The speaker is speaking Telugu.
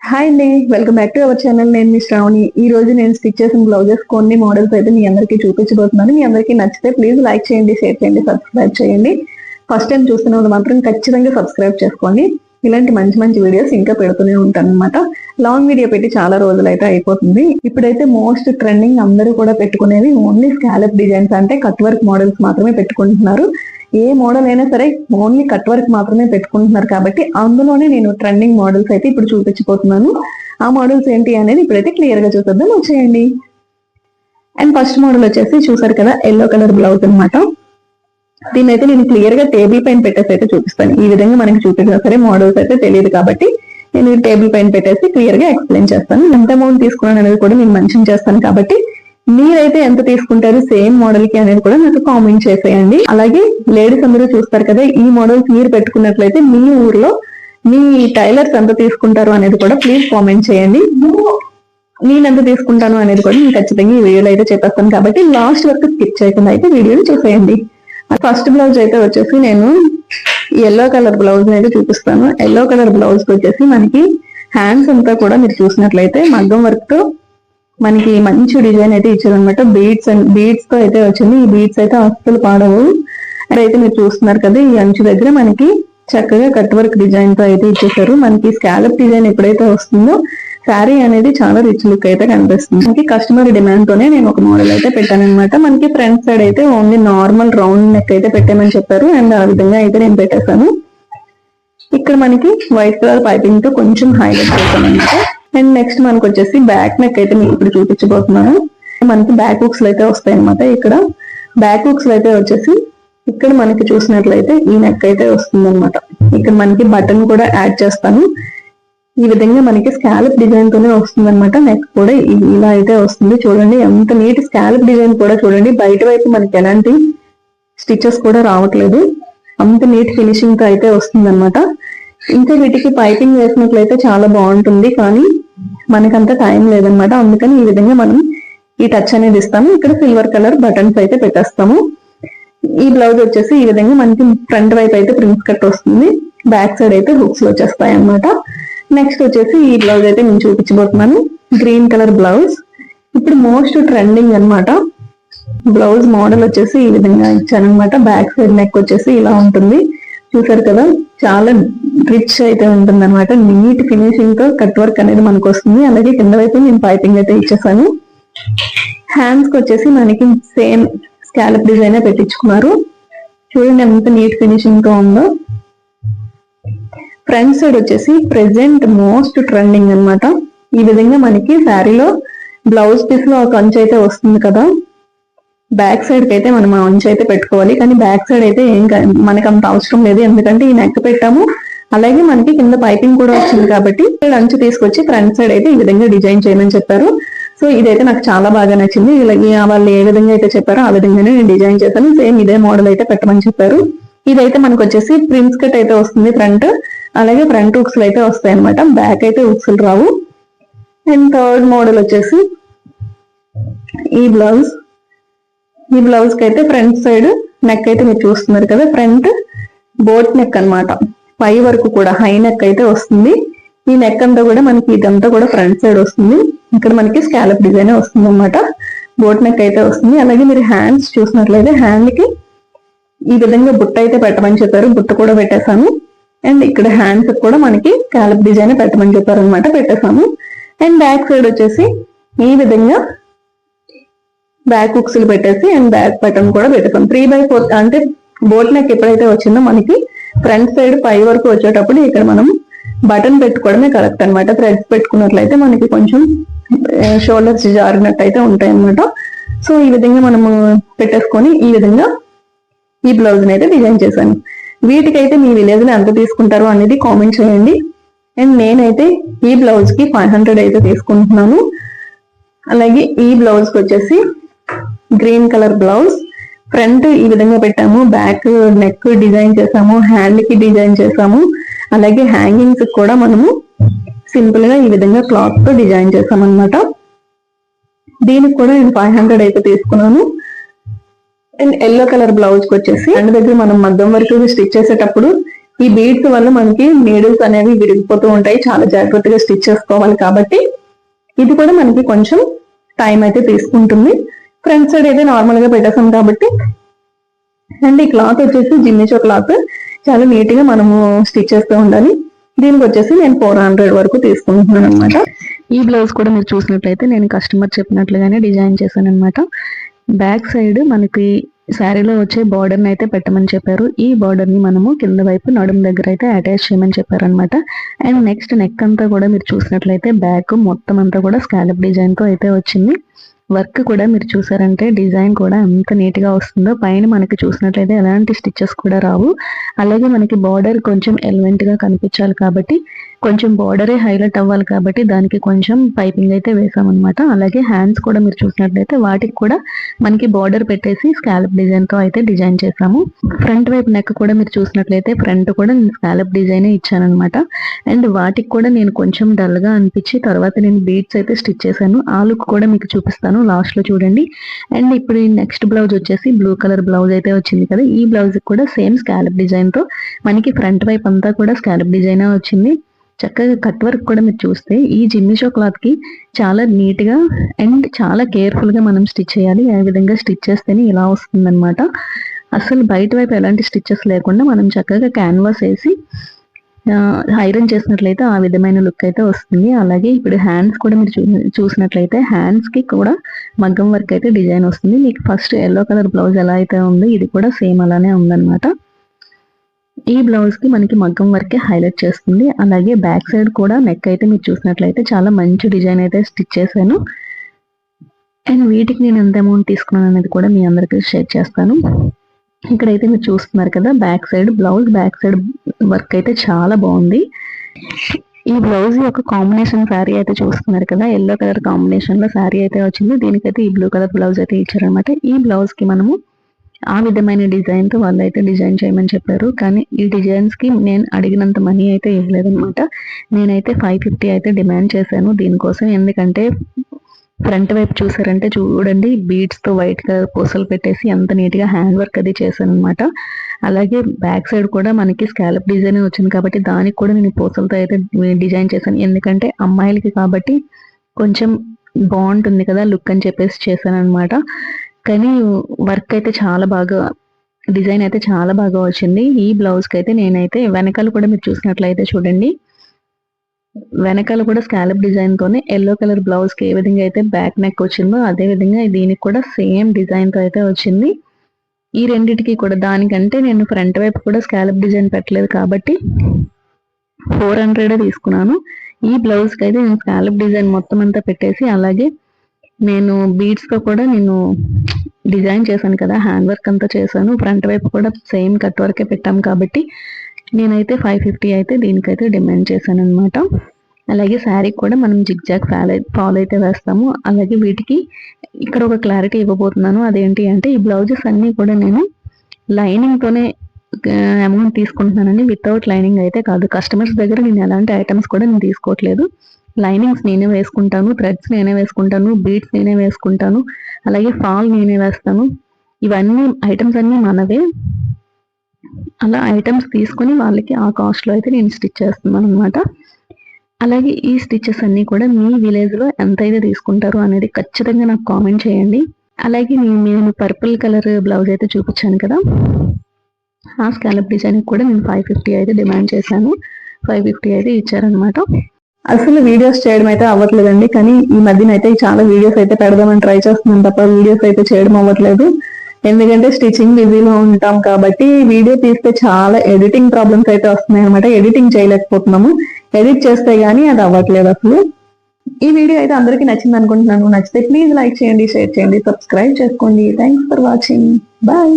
హాయ్ అండి welcome back to our channel నేను మీ శ్రావణి. ఈ రోజు నేను స్టిచ్ చేసిన బ్లౌజెస్ కొన్ని మోడల్స్ అయితే మీ అందరికీ చూపించబోతున్నాను. మీ అందరికీ నచ్చితే ప్లీజ్ లైక్ చేయండి షేర్ చేయండి సబ్స్క్రైబ్ చేయండి. ఫస్ట్ టైం చూస్తున్న వాళ్ళు మాత్రం ఖచ్చితంగా సబ్స్క్రైబ్ చేసుకోండి. ఇలాంటి మంచి మంచి వీడియోస్ ఇంకా పెడుతూనే ఉంటాను అనమాట లాంగ్ వీడియో పెట్టి చాలా రోజులు అయితే అయిపోతుంది. ఇప్పుడైతే మోస్ట్ ట్రెండింగ్ అందరూ కూడా పెట్టుకునేవి ఓన్లీ స్కాలప్ డిజైన్స్ అంటే కట్ వర్క్ మోడల్స్ మాత్రమే పెట్టుకుంటున్నారు. ఏ మోడల్ అయినా సరే ఓన్లీ కట్ వర్క్ మాత్రమే పెట్టుకుంటున్నారు కాబట్టి అందులోనే నేను ట్రెండింగ్ మోడల్స్ అయితే ఇప్పుడు చూపించిపోతున్నాను ఆ మోడల్స్ ఏంటి అనేది ఇప్పుడైతే క్లియర్గా చూసేద్దాం. వచ్చేయండి. అండ్ ఫస్ట్ మోడల్ వచ్చేసి చూసారు కదా ఎల్లో కలర్ బ్లౌజ్ అనమాట దీన్ని అయితే నేను క్లియర్గా టేబుల్ పైన పెట్టేసి అయితే చూపిస్తాను. ఈ విధంగా మనకి చూపించినా సరే మోడల్స్ అయితే తెలియదు కాబట్టి నేను టేబుల్ పైన పెట్టేసి క్లియర్గా ఎక్స్ప్లెయిన్ చేస్తాను. ఎంత అమౌంట్ తీసుకున్నాను అనేది కూడా నేను మెన్షన్ చేస్తాను కాబట్టి మీరైతే ఎంత తీసుకుంటారు సేమ్ మోడల్కి అనేది కూడా నాకు కామెంట్ చేసేయండి. అలాగే లేడీస్ అందరూ చూస్తారు కదా ఈ మోడల్స్ మీరు పెట్టుకున్నట్లయితే మీ ఊర్లో మీ టైలర్స్ ఎంత తీసుకుంటారు అనేది కూడా ప్లీజ్ కామెంట్ చేయండి. నేను ఎంత తీసుకుంటాను అనేది కూడా నేను ఖచ్చితంగా ఈ వీడియోలో అయితే చెప్పేస్తాను. కాబట్టి లాస్ట్ వరకు స్కిప్ చేయకుండా అయితే వీడియోని చూసేయండి. ఫస్ట్ బ్లౌజ్ అయితే వచ్చేసి నేను ఎల్లో కలర్ బ్లౌజ్ అయితే చూపిస్తాను. ఎల్లో కలర్ బ్లౌజ్ వచ్చేసి మనకి హ్యాండ్స్ అంతా కూడా మీరు చూసినట్లయితే మగ్గం వర్క్తో మనకి మంచి డిజైన్ అయితే ఇచ్చారనమాట బీడ్స్ అండ్ బీడ్స్తో అయితే వచ్చింది. ఈ బీడ్స్ అయితే అస్సలు పాడవు. అయితే మీరు చూస్తున్నారు కదా ఈ అంచు దగ్గర మనకి చక్కగా కట్ వర్క్ డిజైన్తో అయితే ఇచ్చేసారు మనకి స్కాలప్ డిజైన్ ఎప్పుడైతే వస్తుందో శారీ అనేది చాలా రిచ్ లుక్ అయితే కనిపిస్తుంది. మనకి కస్టమర్ డిమాండ్ తోనే నేను ఒక మోడల్ అయితే పెట్టాను అనమాట మనకి ఫ్రంట్ సైడ్ అయితే ఓన్లీ నార్మల్ రౌండ్ నెక్ అయితే పెట్టామని చెప్పారు. అండ్ ఆ విధంగా అయితే నేను పెట్టేశాను. ఇక్కడ మనకి వైట్ కలర్ పైపింగ్తో కొంచెం హైలైట్ చేశాను అనమాట అండ్ నెక్స్ట్ మనకు వచ్చేసి బ్యాక్ నెక్ అయితే మీకు ఇప్పుడు చూపించబోతున్నాను. మనకి బ్యాక్ హుక్స్ అయితే వస్తాయి అనమాట ఇక్కడ బ్యాక్ హుక్స్ అయితే వచ్చేసి ఇక్కడ మనకి చూసినట్లయితే ఈ నెక్ అయితే వస్తుంది అనమాట ఇక్కడ మనకి బటన్ కూడా యాడ్ చేస్తాను. ఈ విధంగా మనకి స్కాలప్ డిజైన్ తోనే వస్తుంది అనమాట నెక్ కూడా ఇలా అయితే వస్తుంది. చూడండి ఎంత నీట్ స్కాలప్ డిజైన్ కూడా చూడండి. బయట వైపు మనకి ఎలాంటి స్టిచెస్ కూడా రావట్లేదు. అంత నీట్ ఫినిషింగ్తో అయితే వస్తుంది అనమాట ఇంకా వీటికి పైపింగ్ వేసినట్లయితే చాలా బాగుంటుంది. కానీ మనకంత టైం లేదనమాట అందుకని ఈ విధంగా మనం ఈ టచ్ అనేది ఇస్తాము. ఇక్కడ సిల్వర్ కలర్ బటన్స్ అయితే పెట్టేస్తాము. ఈ బ్లౌజ్ వచ్చేసి ఈ విధంగా మనకి ఫ్రంట్ వైపు అయితే ప్రింట్స్ కట్ వస్తుంది. బ్యాక్ సైడ్ అయితే హుక్స్ వచ్చేస్తాయి అన్నమాట నెక్స్ట్ వచ్చేసి ఈ బ్లౌజ్ అయితే నేను చూపించబోతున్నాను. గ్రీన్ కలర్ బ్లౌజ్ ఇప్పుడు మోస్ట్ ట్రెండింగ్ అన్నమాట. బ్లౌజ్ మోడల్ వచ్చేసి ఈ విధంగా ఇచ్చానమాట బ్యాక్ సైడ్ నెక్ వచ్చేసి ఇలా ఉంటుంది. చూసారు కదా చాలా రిచ్ అయితే ఉంటుంది అనమాట నీట్ ఫినిషింగ్తో కట్ వర్క్ అనేది మనకు వస్తుంది. అలాగే కింద వైపు నేను పైపింగ్ అయితే ఇచ్చేసాను. హ్యాండ్స్కి వచ్చేసి మనకి సేమ్ స్కాలప్ డిజైన్ పెట్టించుకున్నారు. చూడండి ఎంత నీట్ ఫినిషింగ్తో ఉందో. ఫ్రంట్ సైడ్ వచ్చేసి ప్రెసెంట్ మోస్ట్ ట్రెండింగ్ అన్నమాట. ఈ విధంగా మనకి శారీలో బ్లౌజ్ పీస్లో ఒక అంచు అయితే వస్తుంది కదా. బ్యాక్ సైడ్కి అయితే మనం ఆ అంచు అయితే పెట్టుకోవాలి. కానీ బ్యాక్ సైడ్ అయితే ఏం మనకి అంత అవసరం లేదు. ఎందుకంటే ఈ నెక్ పెట్టాము. అలాగే మనకి కింద పైపింగ్ కూడా వచ్చింది కాబట్టి అంచు తీసుకొచ్చి ఫ్రంట్ సైడ్ అయితే ఈ విధంగా డిజైన్ చేయమని చెప్పారు. సో ఇదైతే నాకు చాలా బాగా నచ్చింది. ఇలాగే వాళ్ళు ఏ విధంగా అయితే చెప్పారో ఆ విధంగానే నేను డిజైన్ చేశాను. సేమ్ ఇదే మోడల్ అయితే పెట్టమని చెప్పారు. ఇదైతే మనకు వచ్చేసి ప్రిన్స్ కట్ అయితే వస్తుంది ఫ్రంట్. అలాగే ఫ్రంట్ ఉక్స్లు అయితే వస్తాయి అనమాట బ్యాక్ అయితే ఉక్స్లు రావు. అండ్ థర్డ్ మోడల్ వచ్చేసి ఈ బ్లౌజ్. ఈ బ్లౌజ్కి అయితే ఫ్రంట్ సైడ్ నెక్ అయితే మీరు చూస్తున్నారు కదా ఫ్రంట్ బోట్ నెక్ అన్నమాట. పై వరకు కూడా హై నెక్ అయితే వస్తుంది. ఈ నెక్ అంతా కూడా మనకి ఇదంతా కూడా ఫ్రంట్ సైడ్ వస్తుంది. ఇక్కడ మనకి స్కాలప్ డిజైన్ వస్తుంది అనమాట బోట్ నెక్ అయితే వస్తుంది. అలాగే మీరు హ్యాండ్స్ చూసినట్లయితే హ్యాండ్కి ఈ విధంగా బుట్ట అయితే పెట్టమని చెప్పారు. బుట్ట కూడా పెట్టేశాను. అండ్ ఇక్కడ హ్యాండ్స్ కూడా మనకి కాలప్ డిజైన్ పెట్టమని చెప్పారు అనమాట పెట్టేశాము అండ్ బ్యాక్ సైడ్ వచ్చేసి ఈ విధంగా బ్యాక్ హుక్స్ పెట్టేసి అండ్ బ్యాక్ బటన్ కూడా పెట్టేసాం త్రీ బై ఫోర్ అంటే బోట్ నెక్ ఎప్పుడైతే వచ్చిందో మనకి ఫ్రంట్ సైడ్ పై వరకు వచ్చేటప్పుడు ఇక్కడ మనం బటన్ పెట్టుకోవడమే కరెక్ట్ అన్నమాట. థ్రెడ్స్ పెట్టుకున్నట్లయితే మనకి కొంచెం షోల్డర్స్ జారినట్టు అయితే ఉంటాయి అన్నమాట సో ఈ విధంగా మనము పెట్టేసుకొని ఈ విధంగా ఈ బ్లౌజ్ అయితే డిజైన్ చేశాను. వీటికైతే మీ విలేజ్లో ఎంత తీసుకుంటారో అనేది కామెంట్ చేయండి. అండ్ నేనైతే ఈ బ్లౌజ్కి ఫైవ్ హండ్రెడ్ అయితే తీసుకుంటున్నాను. అలాగే ఈ బ్లౌజ్కి వచ్చేసి గ్రీన్ కలర్ బ్లౌజ్ ఫ్రంట్ ఈ విధంగా పెట్టాము. బ్యాక్ నెక్ డిజైన్ చేసాము. హ్యాండ్కి డిజైన్ చేసాము. అలాగే హ్యాంగింగ్స్ కూడా మనము సింపుల్గా ఈ విధంగా క్లాత్తో డిజైన్ చేసాం అనమాట దీనికి కూడా నేను ఫైవ్ హండ్రెడ్ అయితే తీసుకున్నాను. అండ్ ఎల్లో కలర్ బ్లౌజ్కి వచ్చేసి అండ్ దగ్గర మనం మగ్గం వరకు స్టిచ్ చేసేటప్పుడు ఈ బీడ్స్ వల్ల మనకి నీడిల్స్ అనేవి విరిగిపోతూ ఉంటాయి. చాలా జాగ్రత్తగా స్టిచ్ చేసుకోవాలి కాబట్టి ఇది కూడా మనకి కొంచెం టైం అయితే తీసుకుంటుంది. ఫ్రంట్ సైడ్ అయితే నార్మల్గా పెట్టేసాం కాబట్టి. అండ్ ఈ క్లాత్ వచ్చేసి జిమ్మిచో క్లాత్. చాలా నీట్గా మనము స్టిచ్ చేస్తూ ఉండాలి. దీనికి వచ్చేసి నేను ఫోర్ హండ్రెడ్ వరకు తీసుకుంటున్నాను అనమాట ఈ బ్లౌజ్ కూడా మీరు చూసినట్లయితే నేను కస్టమర్ చెప్పినట్లుగానే డిజైన్ చేశాను అనమాట బ్యాక్ సైడ్ మనకి శారీలో వచ్చే బార్డర్ అయితే పెట్టమని చెప్పారు. ఈ బార్డర్ని మనము కింద వైపు నడుము దగ్గర అయితే అటాచ్ చేయమని చెప్పారు అనమాట అండ్ నెక్స్ట్ నెక్ అంతా కూడా మీరు చూసినట్లయితే బ్యాక్ మొత్తం అంతా కూడా స్కాలప్ డిజైన్తో అయితే వచ్చింది. వర్క్ కూడా మీరు చూసారంటే డిజైన్ కూడా ఎంత నీట్గా వస్తుందో పైన మనకి చూసినట్లయితే ఎలాంటి స్టిచెస్ కూడా రావు. అలాగే మనకి బార్డర్ కొంచెం ఎలిమెంట్గా కనిపించాలి కాబట్టి కొంచెం బార్డరే హైలైట్ అవ్వాలి కాబట్టి దానికి కొంచెం పైపింగ్ అయితే వేసామన్నమాట. అలాగే హ్యాండ్స్ కూడా మీరు చూసినట్లయితే వాటికి కూడా మనకి బార్డర్ పెట్టేసి స్కాలప్ డిజైన్తో అయితే డిజైన్ చేసాము. ఫ్రంట్ వైపు నెక్ కూడా మీరు చూసినట్లయితే ఫ్రంట్ కూడా నేను స్కాలప్ డిజైన్ ఇచ్చానమాట అండ్ వాటికి కూడా నేను కొంచెం డల్గా అనిపించి తర్వాత నేను బీట్స్ అయితే స్టిచ్ చేశాను. ఆ లుక్ కూడా మీకు చూపిస్తాను. లాస్ట్లో చూడండి. అండ్ ఇప్పుడు ఈ నెక్స్ట్ బ్లౌజ్ వచ్చేసి బ్లూ కలర్ బ్లౌజ్ అయితే వచ్చింది కదా ఈ బ్లౌజ్ కూడా సేమ్ స్కాలప్ డిజైన్తో మనకి ఫ్రంట్ వైపు అంతా కూడా స్కాలప్ డిజైన్ వచ్చింది. చక్కగా కట్ వర్క్ కూడా మీరు చూస్తే ఈ జిమ్మిషో క్లాత్కి చాలా నీట్గా అండ్ చాలా కేర్ఫుల్గా మనం స్టిచ్ చేయాలి. ఆ విధంగా స్టిచ్ చేస్తేనే ఇలా వస్తుందన్నమాట. అసలు బయట వైపు ఎలాంటి స్టిచ్చెస్ లేకుండా మనం చక్కగా క్యాన్వాస్ వేసి ఐరన్ చేసినట్లయితే ఆ విధమైన లుక్ అయితే వస్తుంది. అలాగే ఇప్పుడు హ్యాండ్స్ కూడా మీరు చూసినట్లయితే హ్యాండ్స్కి కూడా మగ్గం వర్క్ అయితే డిజైన్ వస్తుంది. మీకు ఫస్ట్ ఎల్లో కలర్ బ్లౌజ్ ఎలా అయితే ఉందో ఇది కూడా సేమ్ అలానే ఉందన్నమాట. ఈ బ్లౌజ్కి మనకి మగ్గం వర్కే హైలైట్ చేస్తుంది. అలాగే బ్యాక్ సైడ్ కూడా నెక్ అయితే మీరు చూసినట్లయితే చాలా మంచి డిజైన్ అయితే స్టిచ్ చేశాను. అండ్ వీటికి నేను ఎంత అమౌంట్ తీసుకున్నాను అనేది కూడా మీ అందరికీ షేర్ చేస్తాను. ఇక్కడైతే మీరు చూస్తున్నారు కదా back side blouse back side work అయితే చాలా బాగుంది. ఈ బ్లౌజ్ యొక్క కాంబినేషన్ శారీ అయితే చూస్తున్నారు కదా ఎల్లో కలర్ కాంబినేషన్లో శారీ అయితే వచ్చింది. దీనికైతే ఈ బ్లూ కలర్ బ్లౌజ్ అయితే ఇచ్చారనమాట ఈ బ్లౌజ్కి మనము ఆ విధమైన డిజైన్తో వాళ్ళు అయితే డిజైన్ చేయమని చెప్పారు. కానీ ఈ డిజైన్స్కి నేను అడిగినంత మనీ అయితే ఇవ్వలేదన్నమాట. నేనైతే ఫైవ్ ఫిఫ్టీ అయితే డిమాండ్ చేశాను దీనికోసం. ఎందుకంటే ఫ్రంట్ వైపు చూసారంటే చూడండి బీడ్స్తో వైట్ కలర్ పూసలు పెట్టేసి ఎంత నీట్గా హ్యాండ్ వర్క్ అది చేశాను అనమాట అలాగే బ్యాక్ సైడ్ కూడా మనకి స్కాలప్ డిజైన్ వచ్చింది కాబట్టి దానికి కూడా నేను పూసలతో అయితే డిజైన్ చేశాను. ఎందుకంటే అమ్మాయిలకి కాబట్టి కొంచెం బాగుంటుంది కదా లుక్ అని చెప్పేసి చేశాను అనమాట కానీ వర్క్ అయితే చాలా బాగా డిజైన్ అయితే చాలా బాగా వచ్చింది. ఈ బ్లౌజ్కి అయితే నేనైతే వెనకాల కూడా మీరు చూసినట్లయితే చూడండి. వెనకాల కూడా స్కాలప్ డిజైన్తోనే ఎల్లో కలర్ బ్లౌజ్కి ఏ విధంగా అయితే బ్యాక్ నెక్ వచ్చిందో అదే విధంగా దీనికి కూడా సేమ్ డిజైన్తో అయితే వచ్చింది. ఈ రెండిటికి కూడా దానికంటే నేను ఫ్రంట్ వైపు కూడా స్కాలప్ డిజైన్ పెట్టలేదు కాబట్టి ఫోర్ హండ్రెడ్ తీసుకున్నాను. ఈ బ్లౌజ్కి అయితే నేను స్కాలప్ డిజైన్ మొత్తం అంతా పెట్టేసి అలాగే నేను బీడ్స్తో కూడా నేను డిజైన్ చేశాను కదా హ్యాండ్ వర్క్ అంతా చేశాను. ఫ్రంట్ వైపు కూడా సేమ్ కట్ వర్కే పెట్టాం కాబట్టి నేనైతే ఫైవ్ ఫిఫ్టీ అయితే దీనికైతే డిమాండ్ చేశాను అనమాట అలాగే శారీ కూడా మనం జిగ్ జాగ్ ఫాలో ఫాలో అయితే వేస్తాము. అలాగే వీటికి ఇక్కడ ఒక క్లారిటీ ఇవ్వబోతున్నాను. అదేంటి అంటే ఈ బ్లౌజెస్ అన్నీ కూడా నేను లైనింగ్ తోనే అమౌంట్ తీసుకుంటున్నానండి. వితౌట్ లైనింగ్ అయితే కాదు. కస్టమర్స్ దగ్గర నేను ఎలాంటి ఐటమ్స్ కూడా నేను తీసుకోవట్లేదు. లైనింగ్స్ నేనే వేసుకుంటాను థ్రెడ్స్ నేనే వేసుకుంటాను బీట్స్ నేనే వేసుకుంటాను అలాగే ఫాల్ నేనే వేస్తాను. ఇవన్నీ ఐటమ్స్ అన్నీ మనవే. అలా ఐటమ్స్ తీసుకొని వాళ్ళకి ఆ కాస్ట్లో అయితే నేను స్టిచ్ చేస్తున్నాను అనమాట అలాగే ఈ స్టిచెస్ అన్నీ కూడా మీ విలేజ్లో ఎంత అయితే తీసుకుంటారు అనేది ఖచ్చితంగా నాకు కామెంట్ చేయండి. అలాగే నేను పర్పుల్ కలర్ బ్లౌజ్ అయితే చూపించాను కదా. ఆ స్కాలప్ డిజైన్ కూడా నేను ఫైవ్ ఫిఫ్టీ అయితే డిమాండ్ చేశాను. ఫైవ్ ఫిఫ్టీ అయితే ఇచ్చారనమాట అసలు వీడియోస్ చేయడం అయితే అవ్వట్లేదండి. కానీ ఈ మధ్యన అయితే చాలా వీడియోస్ అయితే పెడదామని ట్రై చేస్తున్నాం తప్ప వీడియోస్ అయితే చేయడం అవ్వట్లేదు. ఎందుకంటే స్టిచ్చింగ్ బిజీలో ఉంటాం కాబట్టి వీడియో తీస్తే చాలా ఎడిటింగ్ ప్రాబ్లమ్స్ అయితే వస్తున్నాయి అనమాట ఎడిటింగ్ చేయలేకపోతున్నాము. ఎడిట్ చేస్తే గానీ అది అవ్వట్లేదు అసలు. ఈ వీడియో అయితే అందరికీ నచ్చింది అనుకుంటున్నాను. నచ్చితే ప్లీజ్ లైక్ చేయండి షేర్ చేయండి సబ్స్క్రైబ్ చేసుకోండి. Thanks for watching bye